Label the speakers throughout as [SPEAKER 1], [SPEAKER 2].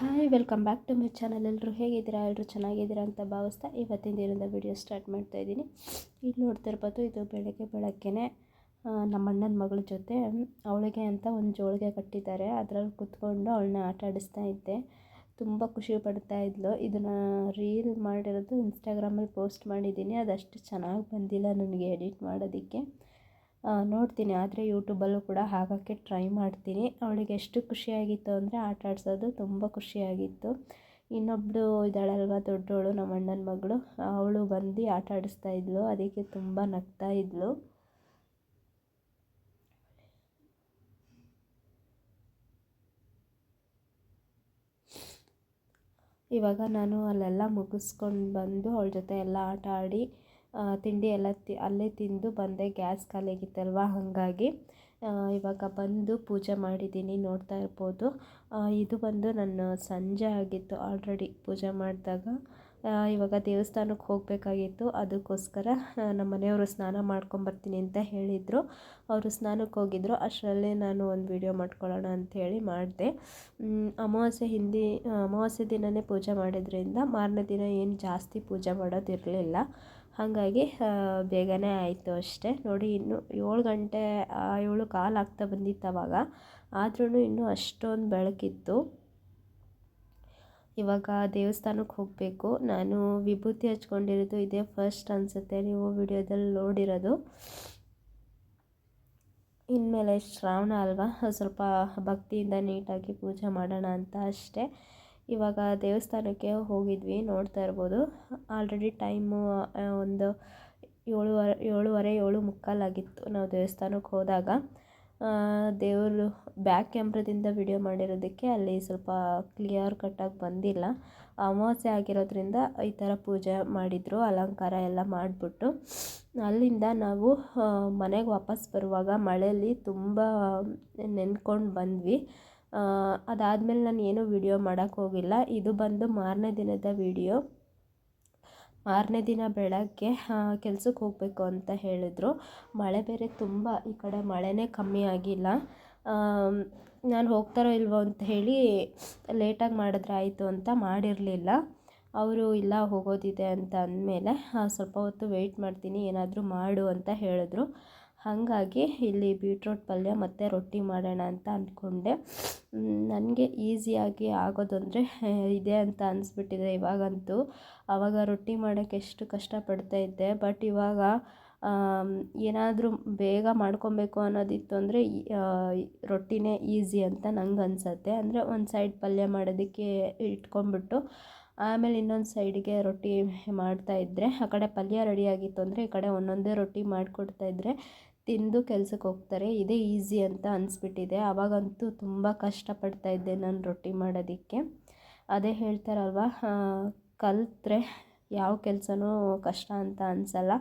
[SPEAKER 1] Hi, welcome back to my channel. ಎಲ್ಲರೂ ಹೇಗಿದ್ದೀರಾ? ಎಲ್ಲರೂ ಚೆನ್ನಾಗಿದ್ದೀರಾ ಅಂತ ಭಾವಿಸ್ತಾ ಇವತ್ತಿನ ದಿನದ ವಿಡಿಯೋ ಸ್ಟಾರ್ಟ್ ಮಾಡ್ತಾ ಇದ್ದೀನಿ. ಇಲ್ಲಿ ನೋಡ್ತಾ ಇರ್ಬೋದು, ಇದು ಬೆಳಗ್ಗೆ ಬೆಳಗ್ಗೆನೆ ನಮ್ಮ ಅಣ್ಣನ ಮಗಳ ಜೊತೆ ಅವಳಿಗೆ ಅಂತ ಒಂದು ಜೋಳಿಗೆ ಕಟ್ಟಿದ್ದಾರೆ. ಅದರಲ್ಲಿ ಕುತ್ಕೊಂಡು ಅವಳನ್ನ ಆಟ ಆಡಿಸ್ತಾ ಇದ್ದೆ. ತುಂಬ ಖುಷಿ ಪಡ್ತಾ ಇದ್ಲು. ಇದನ್ನು ರೀಲ್ ಮಾಡಿರೋದು ಇನ್ಸ್ಟಾಗ್ರಾಮಲ್ಲಿ ಪೋಸ್ಟ್ ಮಾಡಿದ್ದೀನಿ. ಅದಷ್ಟು ಚೆನ್ನಾಗಿ ಬಂದಿಲ್ಲ ನನಗೆ ಎಡಿಟ್ ಮಾಡೋದಕ್ಕೆ. ನೋಡ್ತೀನಿ. ಆದರೆ ಯೂಟ್ಯೂಬಲ್ಲೂ ಕೂಡ ಹಾಕೋಕ್ಕೆ ಟ್ರೈ ಮಾಡ್ತೀನಿ. ಅವಳಿಗೆ ಎಷ್ಟು ಖುಷಿಯಾಗಿತ್ತು ಅಂದರೆ ಆಟ ಆಡಿಸೋದು ತುಂಬ ಖುಷಿಯಾಗಿತ್ತು. ಇನ್ನೊಬ್ಬಳು ಇದ್ದಾಳಲ್ವ ದೊಡ್ಡವಳು ನಮ್ಮ ಅಣ್ಣನ ಮಗಳು, ಅವಳು ಬಂದು ಆಟ ಆಡಿಸ್ತಾ ಇದ್ಲು. ಅದಕ್ಕೆ ತುಂಬ ನಗ್ತಾ ಇದ್ಳು ಇವಾಗ ನಾನು ಅಲ್ಲೆಲ್ಲ ಮುಗಿಸ್ಕೊಂಡು ಬಂದು ಅವಳ ಜೊತೆ ಎಲ್ಲ ಆಟ ಆಡಿ ತಿಂಡಿ ಎಲ್ಲ ತಿ, ಅಲ್ಲೇ ತಿಂದು ಬಂದೆ. ಗ್ಯಾಸ್ ಖಾಲಿಯಾಗಿತ್ತಲ್ವ? ಹಾಗಾಗಿ ಇವಾಗ ಬಂದು ಪೂಜೆ ಮಾಡಿದ್ದೀನಿ ನೋಡ್ತಾ ಇರ್ಬೋದು. ಇದು ಬಂದು ನನ್ನ ಸಂಜೆ ಆಗಿತ್ತು ಆಲ್ರೆಡಿ ಪೂಜೆ ಮಾಡಿದಾಗ. ಇವಾಗ ದೇವಸ್ಥಾನಕ್ಕೆ ಹೋಗಬೇಕಾಗಿತ್ತು. ಅದಕ್ಕೋಸ್ಕರ ನಮ್ಮ ಮನೆಯವರು ಸ್ನಾನ ಮಾಡ್ಕೊಂಬರ್ತೀನಿ ಅಂತ ಹೇಳಿದರು. ಅವರು ಸ್ನಾನಕ್ಕೆ ಹೋಗಿದ್ರು. ಅಷ್ಟರಲ್ಲೇ ನಾನು ಒಂದು ವಿಡಿಯೋ ಮಾಡ್ಕೊಳ್ಳೋಣ ಅಂಥೇಳಿ ಮಾಡಿದೆ. ಅಮಾವಾಸ್ಯೆ ಹಿಂದಿ, ಅಮಾವಾಸ್ಯೆ ದಿನವೇ ಪೂಜೆ ಮಾಡಿದ್ರಿಂದ ಮಾರನೇ ದಿನ ಏನು ಜಾಸ್ತಿ ಪೂಜೆ ಮಾಡೋದಿರಲಿಲ್ಲ. ಹಾಗಾಗಿ ಬೇಗನೆ ಆಯಿತು ಅಷ್ಟೇ. ನೋಡಿ, ಇನ್ನು ಏಳು ಗಂಟೆ ಏಳು ಕಾಲು ಆಗ್ತಾ ಬಂದಿತ್ತು ಅವಾಗ. ಆದ್ರೂ ಇನ್ನೂ ಅಷ್ಟೊಂದು ಬೆಳಕಿತ್ತು. ಇವಾಗ ದೇವಸ್ಥಾನಕ್ಕೆ ಹೋಗಬೇಕು. ನಾನು ವಿಭೂತಿ ಹಚ್ಕೊಂಡಿರೋದು ಇದೇ ಫಸ್ಟ್ ಅನಿಸುತ್ತೆ. ನೀವು ವಿಡಿಯೋದಲ್ಲಿ ನೋಡಿರೋದು. ಇನ್ಮೇಲೆ ಶ್ರಾವಣ ಅಲ್ವಾ? ಸ್ವಲ್ಪ ಭಕ್ತಿಯಿಂದ ನೀಟಾಗಿ ಪೂಜೆ ಮಾಡೋಣ ಅಂತ ಅಷ್ಟೇ. ಇವಾಗ ದೇವಸ್ಥಾನಕ್ಕೆ ಹೋಗಿದ್ವಿ, ನೋಡ್ತಾ ಇರ್ಬೋದು. ಆಲ್ರೆಡಿ ಟೈಮು ಒಂದು ಏಳುವರೆ ಏಳುವರೆ, ಏಳು ಮುಕ್ಕಾಲಾಗಿತ್ತು ನಾವು ದೇವಸ್ಥಾನಕ್ಕೆ ಹೋದಾಗ. ದೇವರು ಬ್ಯಾಕ್ ಕ್ಯಾಮ್ರದಿಂದ ವಿಡಿಯೋ ಮಾಡಿರೋದಕ್ಕೆ ಅಲ್ಲಿ ಸ್ವಲ್ಪ ಕ್ಲಿಯರ್ ಕಟ್ಟಾಗಿ ಬಂದಿಲ್ಲ. ಅಮಾವಾಸ್ಯೆ ಆಗಿರೋದ್ರಿಂದ ಈ ಥರ ಪೂಜೆ ಮಾಡಿದರು, ಅಲಂಕಾರ ಎಲ್ಲ ಮಾಡಿಬಿಟ್ಟು. ಅಲ್ಲಿಂದ ನಾವು ಮನೆಗೆ ವಾಪಸ್ ಬರುವಾಗ ಮಳೆಯಲ್ಲಿ ತುಂಬ ನೆನ್ಕೊಂಡು ಬಂದ್ವಿ. ಅದಾದಮೇಲೆ ನಾನು ಏನೂ ವಿಡಿಯೋ ಮಾಡೋಕ್ಕೆ ಹೋಗಿಲ್ಲ. ಇದು ಬಂದು ಮಾರನೇ ದಿನದ ವಿಡಿಯೋ. ಮಾರನೇ ದಿನ ಬೆಳಗ್ಗೆ ಕೆಲ್ಸಕ್ಕೆ ಹೋಗಬೇಕು ಅಂತ ಹೇಳಿದ್ರು. ಮಳೆ ಬೇರೆ ತುಂಬ, ಈ ಕಡೆ ಮಳೆನೇ ಕಮ್ಮಿ ಆಗಿಲ್ಲ. ನಾನು ಹೋಗ್ತಾರೋ ಇಲ್ವೋ ಅಂತ ಹೇಳಿ ಲೇಟಾಗಿ ಮಾಡಿದ್ರೆ ಆಯಿತು ಅಂತ ಮಾಡಿರಲಿಲ್ಲ. ಅವರು, ಇಲ್ಲ, ಹೋಗೋದಿದೆ ಅಂತ ಅಂದಮೇಲೆ ಸ್ವಲ್ಪ ಹೊತ್ತು ವೆಯ್ಟ್ ಮಾಡ್ತೀನಿ, ಏನಾದರೂ ಮಾಡು ಅಂತ ಹೇಳಿದ್ರು. ಹಾಗಾಗಿ ಇಲ್ಲಿ ಬೀಟ್ರೋಟ್ ಪಲ್ಯ ಮತ್ತು ರೊಟ್ಟಿ ಮಾಡೋಣ ಅಂತ ಅಂದ್ಕೊಂಡೆ. ನನಗೆ ಈಸಿಯಾಗಿ ಆಗೋದು ಅಂದರೆ ಇದೆ ಅಂತ ಅನಿಸ್ಬಿಟ್ಟಿದೆ ಇವಾಗಂತೂ. ಆವಾಗ ರೊಟ್ಟಿ ಮಾಡೋಕ್ಕೆ ಎಷ್ಟು ಕಷ್ಟಪಡ್ತಾ ಇದ್ದೆ, ಬಟ್ ಇವಾಗ ಏನಾದರೂ ಬೇಗ ಮಾಡ್ಕೊಬೇಕು ಅನ್ನೋದಿತ್ತು ಅಂದರೆ ರೊಟ್ಟಿನೇ ಈಸಿ ಅಂತ ನಂಗೆ ಅನಿಸತ್ತೆ. ಅಂದರೆ ಒಂದು ಸೈಡ್ ಪಲ್ಯ ಮಾಡೋದಕ್ಕೆ ಇಟ್ಕೊಂಡ್ಬಿಟ್ಟು, ಆಮೇಲೆ ಇನ್ನೊಂದು ಸೈಡಿಗೆ ರೊಟ್ಟಿ ಮಾಡ್ತಾ ಇದ್ದರೆ ಆ ಕಡೆ ಪಲ್ಯ ರೆಡಿಯಾಗಿತ್ತು ಅಂದರೆ ಈ ಕಡೆ ಒಂದೊಂದೇ ರೊಟ್ಟಿ ಮಾಡಿಕೊಡ್ತಾಯಿದ್ರೆ ತಿಂದು ಕೆಲ್ಸಕ್ಕೆ ಹೋಗ್ತಾರೆ. ಇದೇ ಈಸಿ ಅಂತ ಅನಿಸ್ಬಿಟ್ಟಿದೆ. ಆವಾಗಂತೂ ತುಂಬ ಕಷ್ಟಪಡ್ತಾ ಇದ್ದೆ ನಾನು ರೊಟ್ಟಿ ಮಾಡೋದಕ್ಕೆ. ಅದೇ ಹೇಳ್ತಾರಲ್ವ ಕಲಿತ್ರೆ ಯಾವ ಕೆಲಸನೂ ಕಷ್ಟ ಅಂತ ಅನಿಸಲ್ಲ.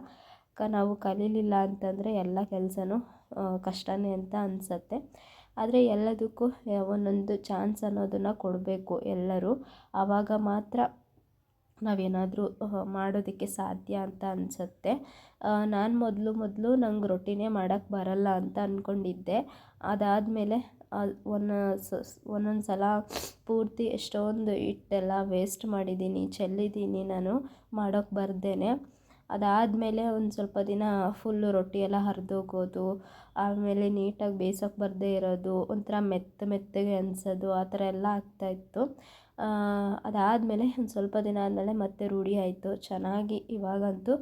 [SPEAKER 1] ಕ, ನಾವು ಕಲೀಲಿಲ್ಲ ಅಂತಂದರೆ ಎಲ್ಲ ಕೆಲಸನೂ ಕಷ್ಟನೇ ಅಂತ ಅನಿಸತ್ತೆ. ಆದರೆ ಎಲ್ಲದಕ್ಕೂ, ಒಂದೊಂದು ಚಾನ್ಸ್ ಅನ್ನೋದನ್ನು ಕೊಡಬೇಕು ಎಲ್ಲರೂ. ಆವಾಗ ಮಾತ್ರ ನಾವೇನಾದರೂ ಮಾಡೋದಕ್ಕೆ ಸಾಧ್ಯ ಅಂತ ಅನಿಸುತ್ತೆ. ನಾನು ಮೊದಲು ಮೊದಲು ನಂಗೆ ರೊಟ್ಟಿನೇ ಮಾಡೋಕ್ಕೆ ಬರಲ್ಲ ಅಂತ ಅಂದ್ಕೊಂಡಿದ್ದೆ ಅದಾದಮೇಲೆ ಒಂದು ಒಂದೊಂದು ಸಲ ಪೂರ್ತಿ ಎಷ್ಟೊಂದು ಹಿಟ್ಟೆಲ್ಲ ವೇಸ್ಟ್ ಮಾಡಿದ್ದೀನಿ, ಚೆಲ್ಲಿದ್ದೀನಿ ನಾನು ಮಾಡೋಕ್ಕೆ ಬರ್ದೇ ಅದಾದಮೇಲೆ ಒಂದು ಸ್ವಲ್ಪ ದಿನ ಫುಲ್ಲು ರೊಟ್ಟಿ ಎಲ್ಲ ಹರಿದೋಗೋದು ಆಮೇಲೆ ನೀಟಾಗಿ ಬೇಯಿಸೋಕೆ ಬರದೇ ಇರೋದು, ಒಂಥರ ಮೆತ್ತ ಮೆತ್ತಗೆ ಅನಿಸೋದು, ಆ ಥರ ಎಲ್ಲ ಆಗ್ತಾಯಿತ್ತು ಅದಾದಮೇಲೆ ಒಂದು ಸ್ವಲ್ಪ ದಿನ ಆದಮೇಲೆ ಮತ್ತೆ ರೂಢಿ ಆಯಿತು. ಚೆನ್ನಾಗಿ ಇವಾಗಂತೂ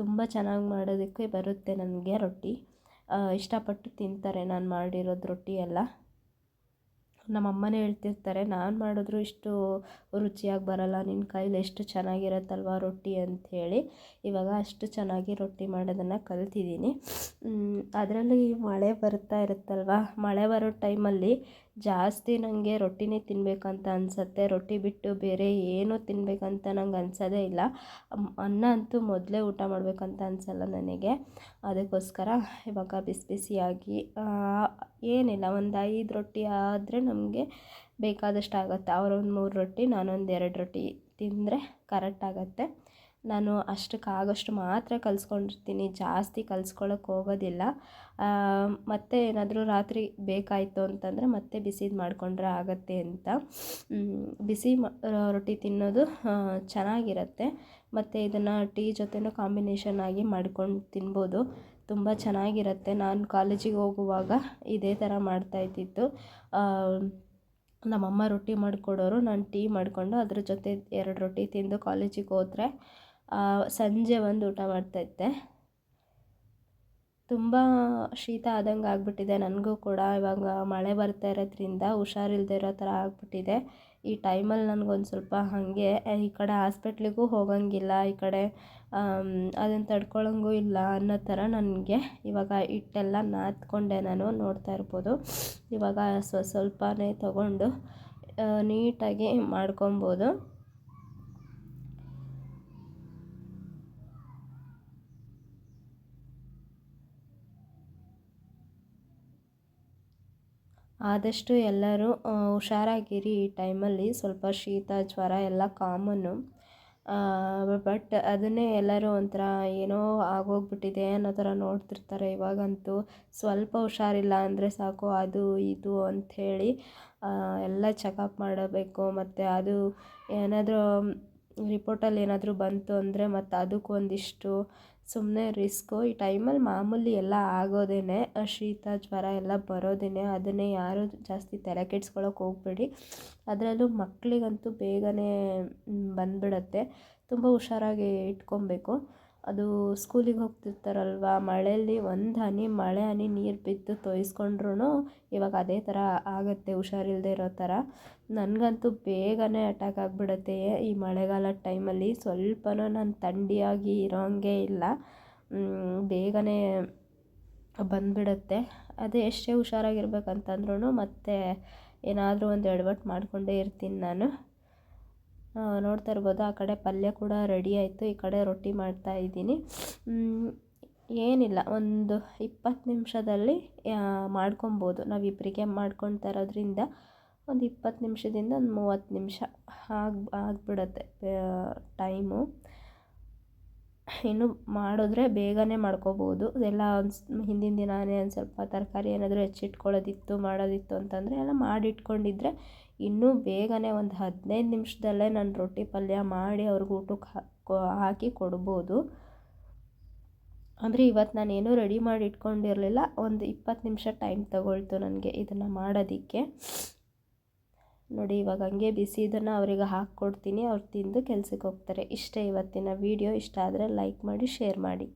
[SPEAKER 1] ತುಂಬ ಚೆನ್ನಾಗಿ ಮಾಡೋದಕ್ಕೆ ಬರುತ್ತೆ ನನಗೆ ರೊಟ್ಟಿ. ಇಷ್ಟಪಟ್ಟು ತಿಂತಾರೆ ನಾನು ಮಾಡಿರೋದು ರೊಟ್ಟಿ ಎಲ್ಲ. ನಮ್ಮ ಅಮ್ಮನೇ ಹೇಳ್ತಿರ್ತಾರೆ, ನಾನು ಮಾಡಿದ್ರು ಇಷ್ಟು ರುಚಿಯಾಗಿ ಬರಲ್ಲ ನಿನ್ನ ಕೈಲಿ ಎಷ್ಟು ಚೆನ್ನಾಗಿರತ್ತಲ್ವ ರೊಟ್ಟಿ? ಅಂಥೇಳಿ ಇವಾಗ ಅಷ್ಟು ಚೆನ್ನಾಗಿ ರೊಟ್ಟಿ ಮಾಡೋದನ್ನು ಕಲ್ತಿದ್ದೀನಿ. ಅದರಲ್ಲೂ ಈ ಮಳೆ ಬರ್ತಾ ಇರುತ್ತಲ್ವ? ಮಳೆ ಬರೋ ಟೈಮಲ್ಲಿ ಜಾಸ್ತಿ ನನಗೆ ರೊಟ್ಟಿನೇ ತಿನ್ನಬೇಕಂತ ಅನಿಸತ್ತೆ. ರೊಟ್ಟಿ ಬಿಟ್ಟು ಬೇರೆ ಏನೂ ತಿನ್ನಬೇಕಂತ ನಂಗೆ ಅನ್ಸೋದೇ ಇಲ್ಲ. ಅನ್ನ ಅಂತೂ ಮೊದಲೇ ಊಟ ಮಾಡಬೇಕಂತ ಅನಿಸಲ್ಲ ನನಗೆ. ಅದಕ್ಕೋಸ್ಕರ ಇವಾಗ ಬಿಸಿ ಬಿಸಿಯಾಗಿ ಏನಿಲ್ಲ, ಒಂದು ಐದು ರೊಟ್ಟಿ ಆದರೆ ನಮಗೆ ಬೇಕಾದಷ್ಟು ಆಗುತ್ತೆ ಅವರೊಂದು ಮೂರು ರೊಟ್ಟಿ, ನಾನೊಂದು ಎರಡು ರೊಟ್ಟಿ ತಿಂದರೆ ಕರೆಕ್ಟ್ ಆಗುತ್ತೆ. ನಾನು ಅಷ್ಟಕ್ಕಾಗೋಷ್ಟು ಮಾತ್ರ ಕಲಿಸ್ಕೊಂಡಿರ್ತೀನಿ, ಜಾಸ್ತಿ ಕಲಿಸ್ಕೊಳ್ಳೋಕೆ ಹೋಗೋದಿಲ್ಲ. ಮತ್ತೆ ಏನಾದರೂ ರಾತ್ರಿ ಬೇಕಾಯಿತು ಅಂತಂದರೆ ಮತ್ತೆ ಬಿಸಿದು ಮಾಡಿಕೊಂಡ್ರೆ ಆಗುತ್ತೆ ಅಂತ. ಬಿಸಿ ರೊಟ್ಟಿ ತಿನ್ನೋದು ಚೆನ್ನಾಗಿರತ್ತೆ. ಮತ್ತು ಇದನ್ನು ಟೀ ಜೊತೆನೂ ಕಾಂಬಿನೇಷನ್ ಆಗಿ ಮಾಡ್ಕೊಂಡು ತಿನ್ಬೋದು. ತುಂಬ ಚೆನ್ನಾಗಿರುತ್ತೆ. ನಾನು ಕಾಲೇಜಿಗೆ ಹೋಗುವಾಗ ಇದೇ ಥರ ಮಾಡ್ತಾ ಇದ್ದಿತ್ತು ನಮ್ಮಮ್ಮ ರೊಟ್ಟಿ ಮಾಡಿಕೊಡೋರು, ನಾನು ಟೀ ಮಾಡಿಕೊಂಡು ಅದ್ರ ಜೊತೆ ಎರಡು ರೊಟ್ಟಿ ತಿಂದು ಕಾಲೇಜಿಗೆ ಹೋದರೆ ಸಂಜೆ ಒಂದು ಊಟ ಮಾಡ್ತೈತೆ ತುಂಬ ಶೀತ ಆದಂಗೆ ಆಗಿಬಿಟ್ಟಿದೆ. ನನಗೂ ಕೂಡ ಇವಾಗ ಮಳೆ ಬರ್ತಾ ಇರೋದ್ರಿಂದ ಹುಷಾರಿಲ್ಲದೆ ಇರೋ ಥರ ಆಗಿಬಿಟ್ಟಿದೆ. ಈ ಟೈಮಲ್ಲಿ ನನಗೊಂದು ಸ್ವಲ್ಪ ಹಾಗೆ ಈ ಕಡೆ ಹಾಸ್ಪಿಟ್ಲಿಗೂ ಹೋಗೋಂಗಿಲ್ಲ, ಈ ಕಡೆ ಅದನ್ನು ತಡ್ಕೊಳ್ಳೋಂಗೂ ಇಲ್ಲ ಅನ್ನೋ ಥರ ನನಗೆ ಇವಾಗ ಹಿಟ್ಟೆಲ್ಲ ನಾದ್ಕೊಂಡೆ ನಾನು, ನೋಡ್ತಾ ಇರ್ಬೋದು. ಇವಾಗ ಸ್ವ ಸ್ವಲ್ಪನೇ ತಗೊಂಡು ನೀಟಾಗಿ ಮಾಡ್ಕೊಬೋದು. ಆದಷ್ಟು ಎಲ್ಲರೂ ಹುಷಾರಾಗಿರಿ ಈ ಟೈಮಲ್ಲಿ. ಸ್ವಲ್ಪ ಶೀತ, ಜ್ವರ ಎಲ್ಲ ಕಾಮನ್ನು ಬಟ್ ಅದನ್ನೇ ಎಲ್ಲರೂ ಒಂಥರ ಏನೋ ಆಗೋಗ್ಬಿಟ್ಟಿದೆ ಅನ್ನೋ ಥರ ನೋಡ್ತಿರ್ತಾರೆ ಇವಾಗಂತೂ. ಸ್ವಲ್ಪ ಹುಷಾರಿಲ್ಲ ಅಂದರೆ ಸಾಕು, ಅದು ಇದು ಅಂಥೇಳಿ ಎಲ್ಲ ಚೆಕಪ್ ಮಾಡಬೇಕು. ಮತ್ತು ಅದು ಏನಾದರೂ ರಿಪೋರ್ಟಲ್ಲಿ ಏನಾದರೂ ಬಂತು ಅಂದರೆ ಮತ್ತು ಅದಕ್ಕೊಂದಿಷ್ಟು ಸುಮ್ಮನೆ ರಿಸ್ಕು, ಈ ಟೈಮಲ್ಲಿ ಮಾಮೂಲಿ ಎಲ್ಲ ಆಗೋದೇ ಶೀತ, ಜ್ವರ ಎಲ್ಲ ಬರೋದೇ ಅದನ್ನೇ ಯಾರೂ ಜಾಸ್ತಿ ತಲೆ ಕೆಡ್ಸ್ಕೊಳಕ್ಕೆ ಹೋಗಬೇಡಿ. ಅದರಲ್ಲೂ ಮಕ್ಕಳಿಗಂತೂ ಬೇಗನೆ ಬಂದ್ಬಿಡತ್ತೆ. ತುಂಬ ಹುಷಾರಾಗಿ ಇಟ್ಕೊಬೇಕು. ಅದು ಸ್ಕೂಲಿಗೆ ಹೋಗ್ತಿರ್ತಾರಲ್ವ? ಮಳೆಯಲ್ಲಿ ಒಂದು ಹನಿ, ಮಳೆ ಹನಿ ನೀರು ಬಿದ್ದು ತೊಯ್ಸ್ಕೊಂಡ್ರೂ ಇವಾಗ ಅದೇ ಥರ ಆಗುತ್ತೆ ಹುಷಾರಿಲ್ಲದೆ ಇರೋ ಥರ ನನಗಂತೂ ಬೇಗನೆ ಅಟ್ಯಾಕ್ ಆಗಿಬಿಡುತ್ತೆ. ಈ ಮಳೆಗಾಲದ ಟೈಮಲ್ಲಿ ಸ್ವಲ್ಪನೂ ನಾನು ಥಂಡಿಯಾಗಿ ಇರೋಂಗೆ ಇಲ್ಲ. ಬೇಗನೆ ಬಂದುಬಿಡುತ್ತೆ. ಅದೇ ಎಷ್ಟೇ ಹುಷಾರಾಗಿರ್ಬೇಕಂತಂದ್ರೂ ಮತ್ತೆ ಏನಾದರೂ ಒಂದು ಎಡವಟ್ಟು ಮಾಡಿಕೊಂಡೇ ಇರ್ತೀನಿ ನಾನು. ನೋಡ್ತಾ ಇರ್ಬೋದು, ಆ ಕಡೆ ಪಲ್ಯ ಕೂಡ ರೆಡಿ ಆಯಿತು, ಈ ಕಡೆ ರೊಟ್ಟಿ ಮಾಡ್ತಾ ಇದ್ದೀನಿ. ಏನಿಲ್ಲ, ಒಂದು ಇಪ್ಪತ್ತು ನಿಮಿಷದಲ್ಲಿ ಮಾಡ್ಕೊಬೋದು. ನಾವು ಇಬ್ಬರಿಗೆ ಮಾಡ್ಕೊಳ್ತಾ ಇರೋದ್ರಿಂದ ಒಂದು ಇಪ್ಪತ್ತು ನಿಮಿಷದಿಂದ ಒಂದು ಮೂವತ್ತು ನಿಮಿಷ ಆಗಿ, ಆಗಿಬಿಡತ್ತೆ ಟೈಮು ಇನ್ನು ಮಾಡಿದ್ರೆ ಬೇಗನೆ ಮಾಡ್ಕೋಬೋದು. ಎಲ್ಲ ಒಂದು ಹಿಂದಿನ ದಿನಾನೇ ಒಂದು ಸ್ವಲ್ಪ ತರಕಾರಿ ಏನಾದರೂ ಹೆಚ್ಚಿಟ್ಕೊಳ್ಳೋದಿತ್ತು, ಮಾಡೋದಿತ್ತು ಅಂತಂದರೆ ಎಲ್ಲ ಮಾಡಿಟ್ಕೊಂಡಿದ್ರೆ ಇನ್ನೂ ಬೇಗನೆ ಒಂದು ಹದಿನೈದು ನಿಮಿಷದಲ್ಲೇ ನಾನು ರೊಟ್ಟಿ ಪಲ್ಯ ಮಾಡಿ ಅವ್ರಿಗೆ ಊಟಕ್ಕೆ ಹಾಕಿ ಕೊಡ್ಬೋದು. ಅಂದರೆ ಇವತ್ತು ನಾನು ಏನೂ ರೆಡಿ ಮಾಡಿ ಇಟ್ಕೊಂಡಿರಲಿಲ್ಲ. ಒಂದು ಇಪ್ಪತ್ತು ನಿಮಿಷ ಟೈಮ್ ತಗೊಳ್ತು ನನಗೆ ಇದನ್ನು ಮಾಡೋದಕ್ಕೆ. ನೋಡಿ ಇವಾಗ ಹಂಗೆ ಬಿಸಿ ಇದನ್ನು ಅವರಿಗೆ ಹಾಕ್ಕೊಡ್ತೀನಿ. ಅವ್ರು ತಿಂದು ಕೆಲಸಕ್ಕೆ ಹೋಗ್ತಾರೆ. ಇಷ್ಟೇ ಇವತ್ತಿನ ವೀಡಿಯೋ. ಇಷ್ಟ ಆದರೆ ಲೈಕ್ ಮಾಡಿ, ಶೇರ್ ಮಾಡಿ.